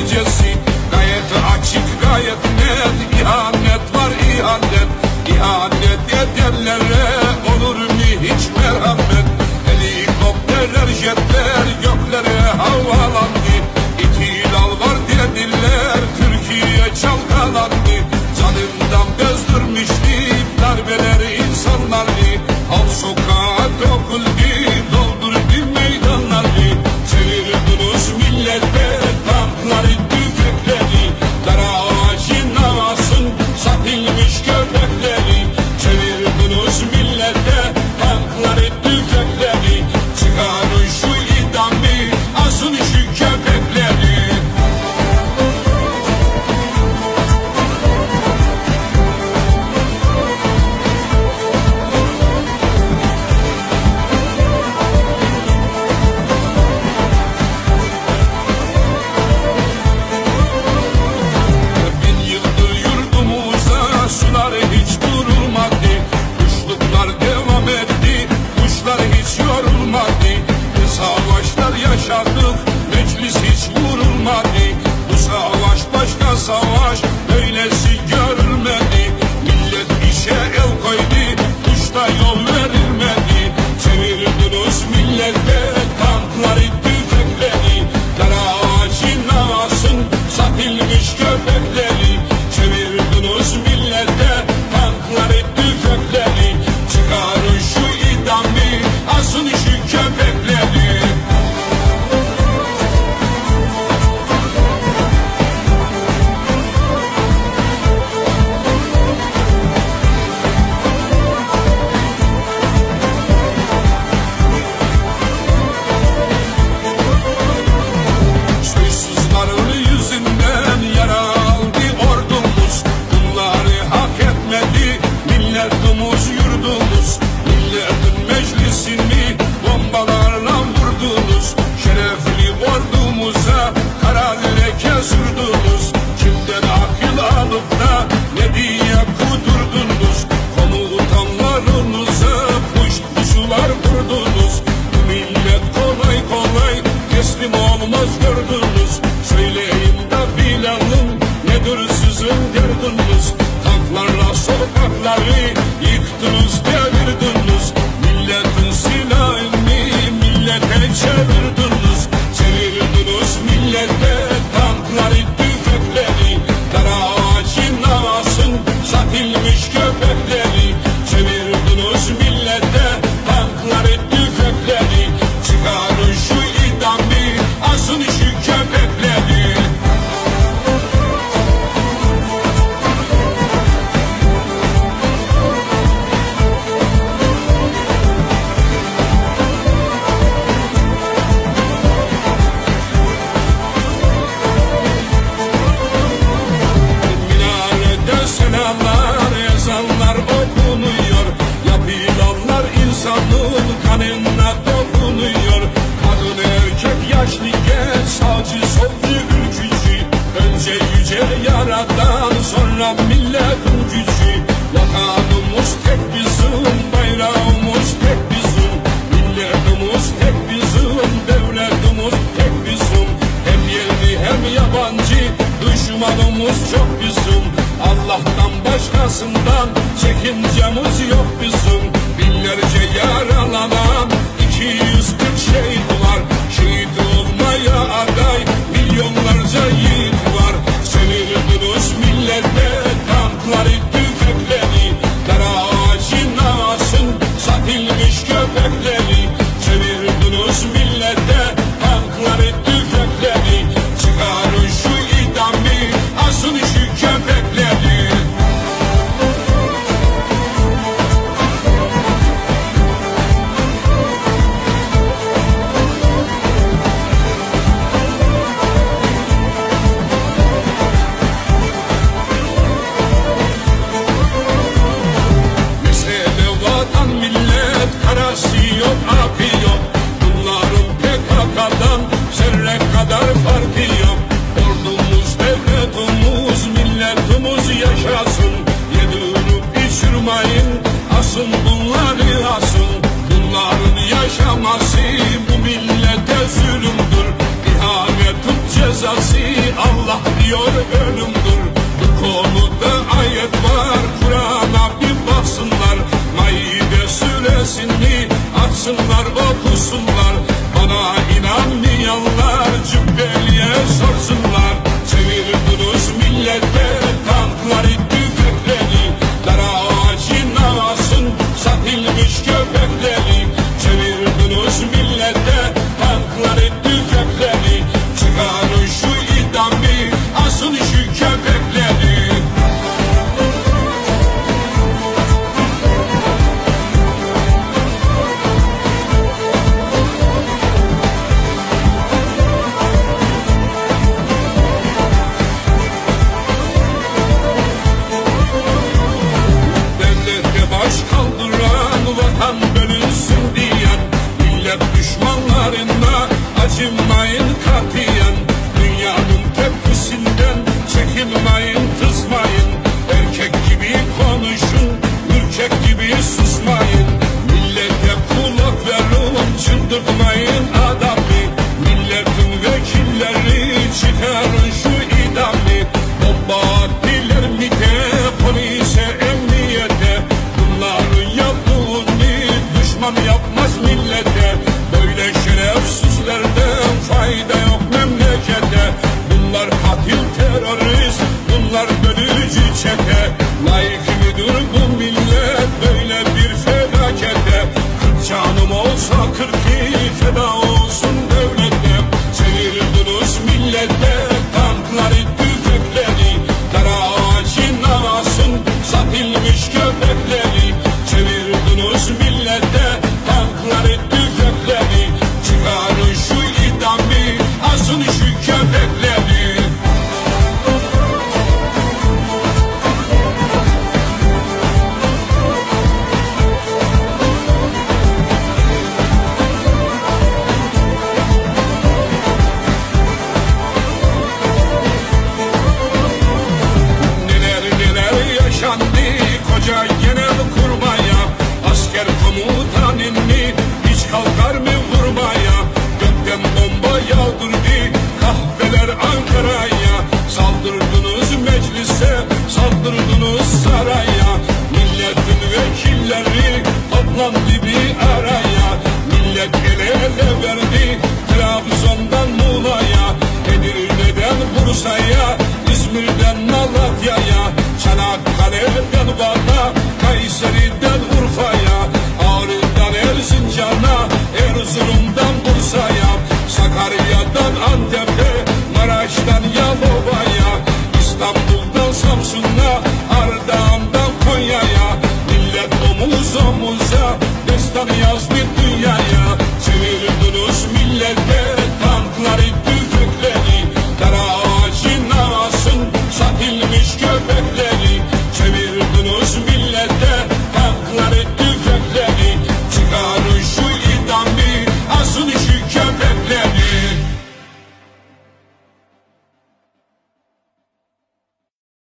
gecesi. Gayet açık gayet net. İhanet var ihanet. İhanet ederlere olur mu hiç merhamet? Helikopterler jetler göklere havalandı. İtilal var dediler Türkiye çalkalandı. Canından bezdirmişti darbeleri Stop. yaşadı. yolları yıktınız diyor. aciz oldu ülkücü Önce yüce yaradan sonra milletin gücü Vatanımız tek bizim bayrağımız tek bizim. Milletimiz tek bizim devletimiz tek bizim. Hem yerli hem yabancı düşmanımız çok bizim. Allah'tan başkasından çekincemiz yok bizim. Binlerce yaralanan 240 şehit yaşasın bunlar yaşasın. Bunların yaşaması bu millete zulümdür. İhanetin cezası Allah diyor ölümdür. Bu konuda ayet var Kur'an'a bir baksınlar. Maide suresini açsınlar okusunlar.